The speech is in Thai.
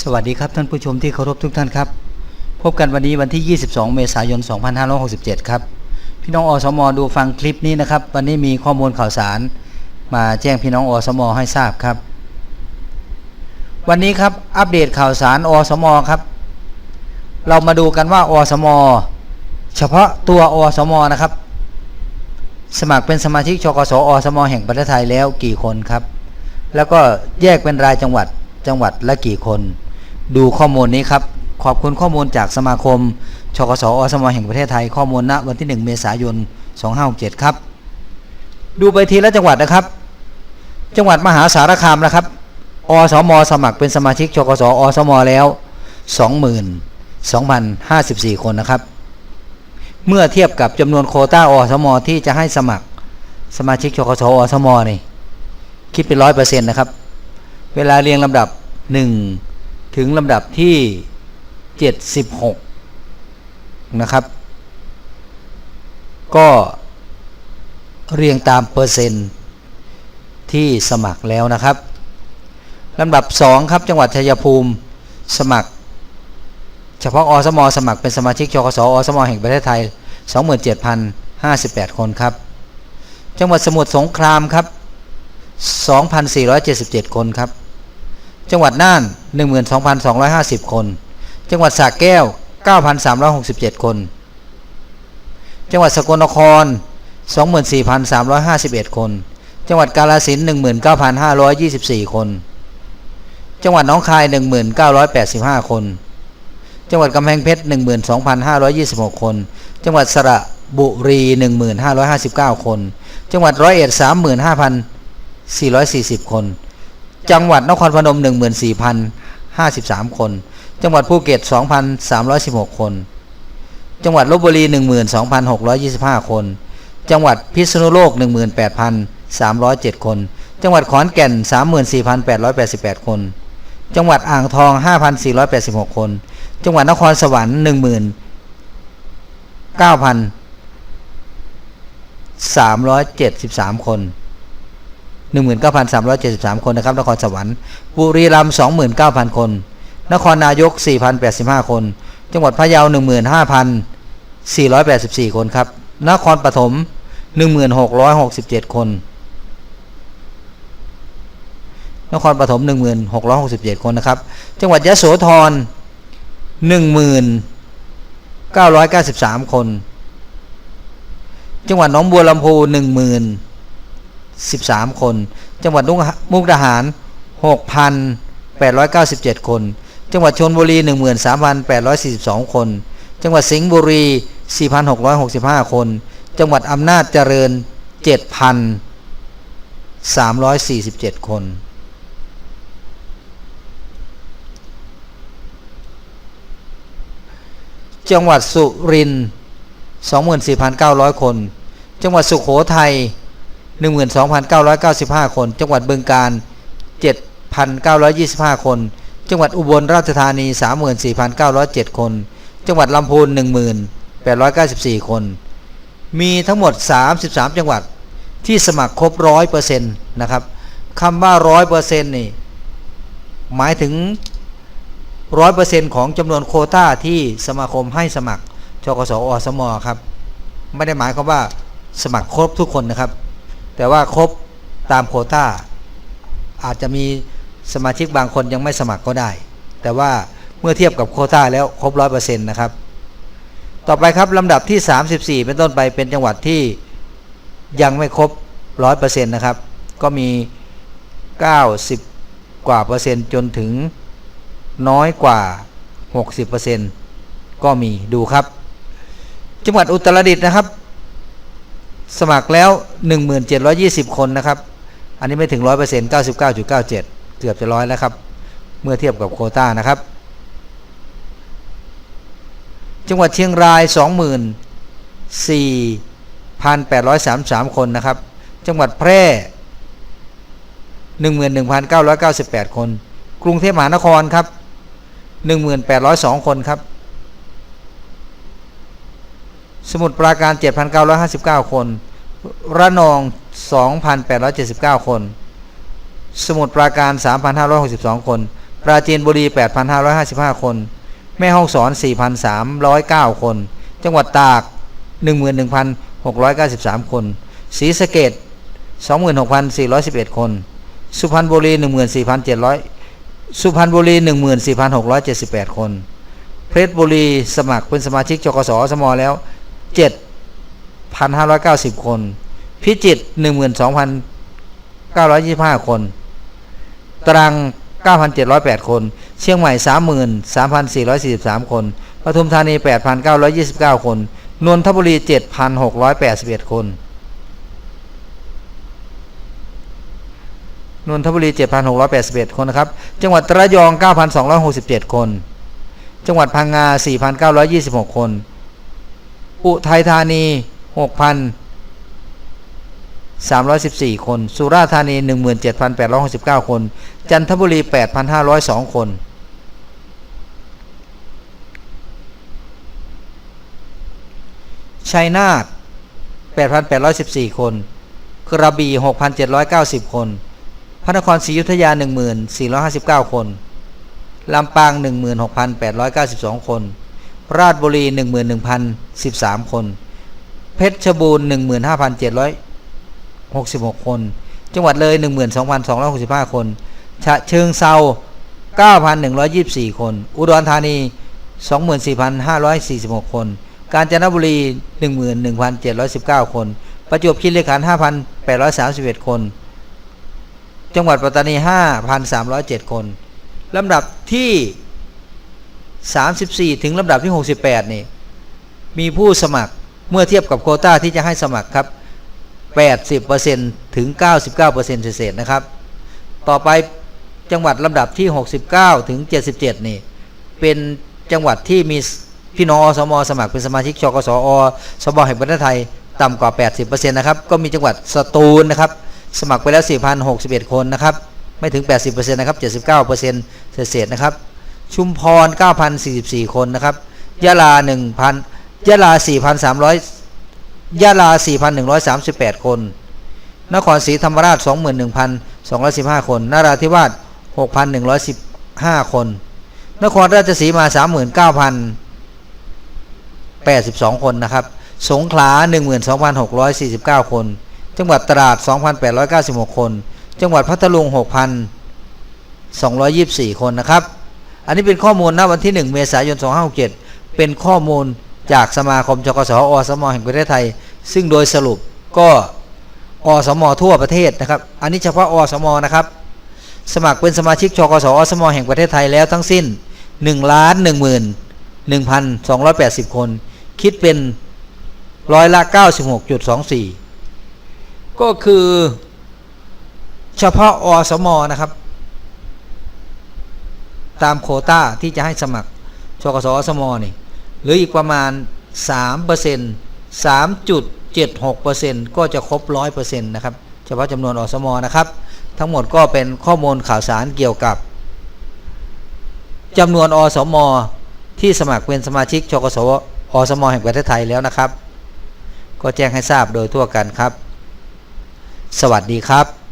สวัสดีครับท่านผู้ชมที่เคารพทุกท่านครับ พบกันวันนี้วันที่ 22 เมษายน 2567 ครับ พี่น้องอสมดูฟังคลิปนี้นะครับ วันนี้มีข้อมูลข่าวสาร มาแจ้งพี่น้องอสมให้ทราบครับ วันนี้ครับอัปเดตข่าวสารอสมครับ เรามาดูกันว่าอสมเฉพาะตัวอสมนะครับ สมัครเป็นสมาชิกชกสอสมแห่งประเทศไทยแล้วกี่คนครับ แล้วก็แยกเป็นรายจังหวัดจังหวัดละกี่คน ดูข้อมูลนี้ครับ ขอบคุณข้อมูลจากสมาคม ชกสอสมแห่งประเทศไทยข้อมูลณวันที่ 1 เมษายน 2567 ครับ ดูไปทีละจังหวัดนะครับ จังหวัดมหาสารคามนะครับอสมสมัครเป็นสมาชิกชกสอสมแล้ว 22,054 คนนะครับ เมื่อเทียบกับจำนวนโคต้าอสมที่จะให้สมัครสมาชิกชกสอสมนี่คิดเป็นร้อยเปอร์เซ็นต์นะครับ เวลาเรียงลำดับหนึ่ง ถึงลำดับที่เจ็ดสิบหกนะครับ ก็เรียงตามเปอร์เซ็นต์ที่สมัครแล้วนะครับลำดับสองครับ จังหวัดชัยภูมิสมัคร เฉพาะอสม สมัครเป็นสมาชิกชกสอสม แห่งประเทศไทย 27,058 คนครับ จังหวัดสมุทรสงครามครับ 2,477 คนครับ จังหวัดน่าน 12,250 คน จังหวัดสระแก้ว 9,367 คน จังหวัดสกลนคร 24,351 คน จังหวัดกาฬสินธุ์19,524 คน จังหวัดหนองคาย 1985 คน จังหวัดกำแพงเพชร 12,526 คน จังหวัดสระบุรี 1559 คน จังหวัดร้อยเอ็ด35,440 คน จังหวัดนครพนม 14,053 คน จังหวัดภูเก็ต 2,316 คน จังหวัดลบบุรี 12,625 คน จังหวัดพิษณุโลก 18,307 คน จังหวัดขอนแก่น 34,888 คน จังหวัดอ่างทอง 5,486 คน จังหวัดนครสวรรค์19,373 คน 19,373 คนนะครับนครสวรรค์บุรีรัมย์29,000 คน นครนายก 4,085 คน จังหวัดพะเยา 15,484 คนครับ นครปฐม1667 คน นครปฐม1667 คนนะครับ จังหวัดยะโสธร1993 คน จังหวัดหนองบัวลำพูห 13 คน จังหวัดมุกดาหาร 6,897 คน จังหวัดชนบุรี 13,842 คน จังหวัดสิงห์บุรี 4,665 คน จังหวัดอำนาจเจริญ 7,347 คนจังหวัดสุรินทร์24,900 คน จังหวัดสุขโขทัย 12,995 คน จังหวัดบึงกาฬ7,925 คน จังหวัดอุบลราชธานี 34,907 คน จังหวัดลำพูน1,894 คน มีทั้งหมด 33 จังหวัดที่สมัครครบ100%นะครับคำว่า100%นี่หมายถึง100%ของจำนวนโคต้าที่สมาคมให้สมัครชกสอสมครับ ไม่ได้หมายความว่าสมัครครบทุกคนนะครับ แต่ว่าครบตามโควต้า อาจจะมีสมาชิกบางคนยังไม่สมัครก็ได้ แต่ว่าเมื่อเทียบกับโควต้าแล้วครบร้อยเปอร์เซ็นต์นะครับ ต่อไปครับลำดับที่ 34 เป็นต้นไปเป็นจังหวัดที่ยังไม่ครบร้อยเปอร์เซ็นต์นะครับ ก็มี 90 กว่าเปอร์เซ็นต์จนถึงน้อยกว่า 60เปอร์เซ็นต์ก็มีดูครับ จังหวัดอุตรดิตถ์นะครับ สมัครแล้ว 1720 คนนะครับ อันนี้ไม่ถึง 100% 99.97 เกือบจะร้อยแล้วครับ เมื่อเทียบกับโคต้านะครับ จังหวัดเชียงราย 24,833 คนนะครับ จังหวัดแพร่ 11,998 คน กรุงเทพมหานครครับ 1,802 คนครับ สมุทรปราการ 7,959 คน ระนอง 2,879 คน สมุทรปราการ 3,562 คน ปราจีนบุรี 8,555 คน แม่ห้องสอน 4,309 คน จังหวัดตาก 11,693 คน ศรีสะเกด26,411 คน สุพรรณบุรี 14,700 สุพรรณบุรี 14,678 คน เพชรบุรีสมัครเป็นสมาชิกจกสสมอแล้ว 7,590คน พิจิตร12,925คน ตรัง9,708คน เชียงใหม่33,443คนปทุมธานี8,929คน นนทบุรี7,681คนนนทบุรี 7,681 คนนะครับ จังหวัดระยอง 9,267 คน จังหวัดพังงา 4,926 คน อุทัยธานี 6,314 คน สุราษฎร์ธานี 17,869 คน จันทบุรี 8,502 คน ชัยนาท 8,814 คน กระบี่ 6,790 คน พระนครศรีอยุธยา 1459 คน ลำปาง 16,892 คน ราชบุรี 11,013 คน เพชรบูรณ์ 15,766 คน จังหวัดเลย 12,265 คน ฉะเชิงเซา9,124 คน อุดรธานี 24,546 คน กาญจนบุรี 11,719 คน ประจวบคีรีขันธ์5,831 คน จังหวัดปัตตานี 5,307 คนลำดับที่ 34 ถึงลำดับที่ 68 นี่ มีผู้สมัครเมื่อเทียบกับโควต้าที่จะให้สมัครครับ 80%ถึง 99%เศษนะครับ ต่อไปจังหวัดลำดับที่ 69 ถึง 77 นี่ เป็นจังหวัดที่มีพี่น้องอสมสมัครเป็นสมาชิกชกสอสบแห่งประเทศไทยต่ำกว่า 80%นะครับ ก็มีจังหวัดสตูลนะครับ สมัครไปแล้ว 4,061 คนนะครับ ไม่ถึง 80%นะครับ 79%เศษนะครับ ชุมพร 9,044 คนนะครับยะลา 1,000ยะลา 4,300ยะลา 4,138 คน นครศรีธรรมราช 21,215 คน นราธิวาส 6,115 คน นครราชสีมา 39,082 คนนะครับ สงขลา 12,649 คน จังหวัดตราด 2,896 คน จังหวัดพัทลุง 6,224 คนนะครับ อันนี้เป็นข้อมูลณวันที่ 1 เมษายน 2567 เป็นข้อมูลจากสมาคมจกสอสมแห่งประเทศไทย ซึ่งโดยสรุปก็อสมทั่วประเทศนะครับ อันนี้เฉพาะอสมนะครับ สมัครเป็นสมาชิกชกสอสมแห่งประเทศไทยแล้วทั้งสิ้น1ล้าน1 1,280 คน คิดเป็นร้อยละ 96.24 ก็คือเฉพาะอสมนะครับ ตามโคต้าที่จะให้สมัครชกสอสมนี่หรืออีกประมาณ 3% 3.76%ก็จะครบ 100%นะครับเฉพาะจำนวนอสมนะครับ ทั้งหมดก็เป็นข้อมูลข่าวสารเกี่ยวกับจำนวนอสมที่สมัครเป็นสมาชิกชกสอสมแห่งประเทศไทยแล้วนะครับ ก็แจ้งให้ทราบโดยทั่วกันครับ สวัสดีครับ